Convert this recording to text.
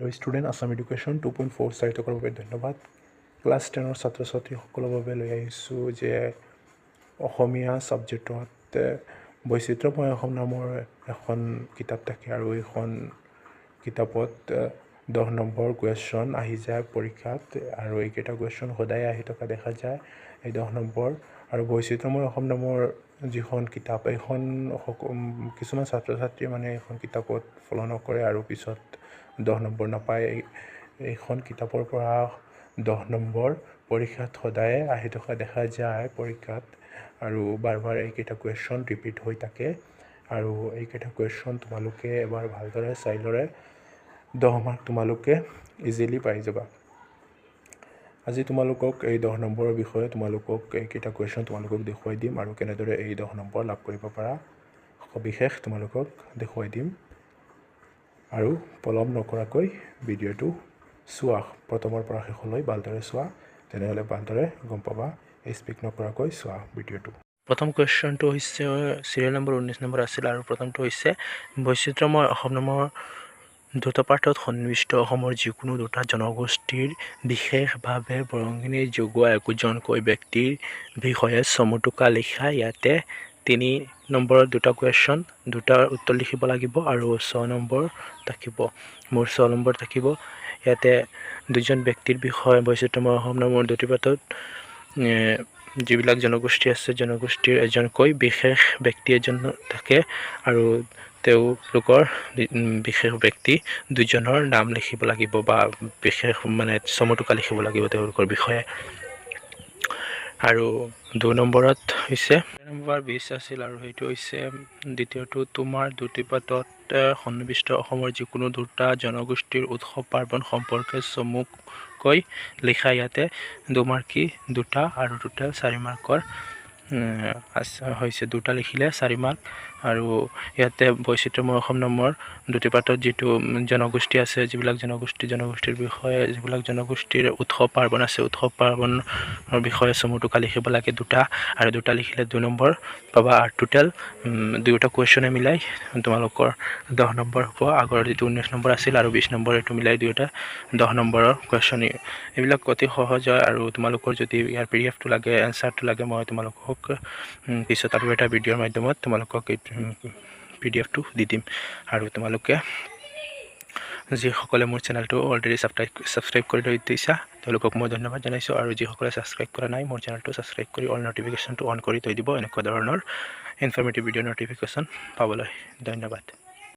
Hello' student Assam education two point four চাই থকাৰ বাবে ধন্যবাদ ক্লাছ টেনৰ ছাত্ৰ ছাত্ৰীসকলৰ বাবে লৈ আহিছোঁ যে অসমীয়া ছাবজেক্টত বৈচিত্ৰময় অসম নামৰ এখন কিতাপ থাকে আৰু এইখন কিতাপত দহ নম্বৰ কুৱেশ্যন আহি যায় পৰীক্ষাত আৰু এইকেইটা কুৱেশ্যন সদায় আহি থকা দেখা যায় এই দহ নম্বৰ আৰু বৈচিত্ৰময় অসম নামৰ যিখন কিতাপ এইখন কিছুমান ছাত্ৰ ছাত্ৰীয়ে মানে এইখন কিতাপত ফ'ল' নকৰে আৰু পিছত দহ নম্বৰ নাপায়। এই- এইখন কিতাপৰ পৰা দহ নম্বৰ পৰীক্ষাত সদায় আহি থকা দেখা যায় পৰীক্ষাত আৰু বাৰ বাৰ এইকেইটা কুৱেশ্যন ৰিপিট হৈ থাকে আৰু এইকেইটা কুৱেশ্যন তোমালোকে এবাৰ ভালদৰে চাই ল'লে দহ মাৰ্ক তোমালোকে ইজিলি পাই যাবা। আজি তোমালোকক এই দহ নম্বৰৰ বিষয়ে তোমালোকক এইকেইটা কুৱেশ্যন তোমালোকক দেখুৱাই দিম আৰু কেনেদৰে এই দহ নম্বৰ লাভ কৰিব পাৰা সবিশেষ তোমালোকক দেখুৱাই দিম। আৰু পলম নকৰাকৈ ভিডিঅ'টো চোৱা প্ৰথমৰ পৰা শেষলৈ ভালদৰে চোৱা তেনেহ'লে ভালদৰে গম পাবা স্পীক নকৰাকৈ চোৱা ভিডিঅ'টো। প্ৰথম কুৱেশ্যনটো হৈছে চিৰিয়েল নম্বৰ ঊনৈছ নম্বৰ আছিল আৰু প্ৰথমটো হৈছে বৈচিত্ৰময় অসম নামৰ দুটা পাঠত সন্নিৱিষ্ট অসমৰ যিকোনো দুটা জনগোষ্ঠীৰ বিশেষভাৱে বৰঙণি যোগোৱা একোজনকৈ ব্যক্তিৰ বিষয়ে চমুটোকা লিখা। ইয়াতে তিনি নম্বৰত দুটা কুৱেশ্যন দুটাৰ উত্তৰ লিখিব লাগিব আৰু ছয় নম্বৰ থাকিব। মোৰ ছয় নম্বৰ থাকিব। ইয়াতে দুজন ব্যক্তিৰ বিষয়ে বৈচিত্ৰময় অসম নামৰ দুটি পাঠত যিবিলাক জনগোষ্ঠী আছে, জনগোষ্ঠীৰ এজনকৈ বিশেষ ব্যক্তি এজন থাকে আৰু তেওঁলোকৰ বিশেষ ব্যক্তি দুজনৰ নাম লিখিব লাগিব বা বিশেষ মানে চমুটোকা লিখিব লাগিব তেওঁলোকৰ বিষয়ে। আৰু দুই নম্বৰত হৈছে নম্বৰ বিছ আছিল আৰু সেইটো হৈছে, দ্বিতীয়টো, তোমাৰ দুটি সন্নিৱিষ্ট অসমৰ যিকোনো দুটা জনগোষ্ঠীৰ উৎসৱ পাৰ্বণ সম্পৰ্কে চমুকৈ লিখা ইয়াতে দুমাৰ্কী দুটা আৰু টোটেল চাৰি মাৰ্কৰ হৈছে, দুটা লিখিলে চাৰি মাৰ্ক। আৰু ইয়াতে বৈচিত্ৰময় অসম নামৰ দুটি পাতত যিটো জনগোষ্ঠী আছে যিবিলাক জনগোষ্ঠী জনগোষ্ঠীৰ বিষয়ে যিবিলাক জনগোষ্ঠীৰ উৎসৱ পাৰ্বণ আছে উৎসৱ পাৰ্বণৰ বিষয়ে চমুটোকা লিখিব লাগে দুটা আৰু দুটা লিখিলে দুই নম্বৰ পাবা আৰু টোটেল দুয়োটা কুৱেশ্যনে মিলাই তোমালোকৰ দহ নম্বৰ হ'ব। আগৰ যিটো ঊনৈছ নম্বৰ আছিল আৰু বিছ নম্বৰ এইটো মিলাই দুয়োটা দহ নম্বৰৰ কুৱেশ্যন এইবিলাক অতি সহজ হয় আৰু তোমালোকৰ যদি ইয়াৰ পি ডি এফটো লাগে এনচাৰটো লাগে মই তোমালোকক পিছত আৰু এটা ভিডিঅ'ৰ মাধ্যমত তোমালোকক এই পি ডি এফটো দি দিম। আৰু তোমালোকে যিসকলে মোৰ চেনেলটো অলৰেডি ছাবস্ক্ৰাইব ছাবস্ক্ৰাইব কৰি থৈ দিছা, তেওঁলোকক মই ধন্যবাদ জনাইছোঁ। আৰু যিসকলে ছাবস্ক্ৰাইব কৰা নাই, মোৰ চেনেলটো ছাবস্ক্ৰাইব কৰি অল নটিফিকেশ্যনটো অন কৰি থৈ দিব। এনেকুৱা ধৰণৰ ইনফৰ্মেটিভ ভিডিঅ' নটিফিকেশ্যন পাবলৈ। ধন্যবাদ।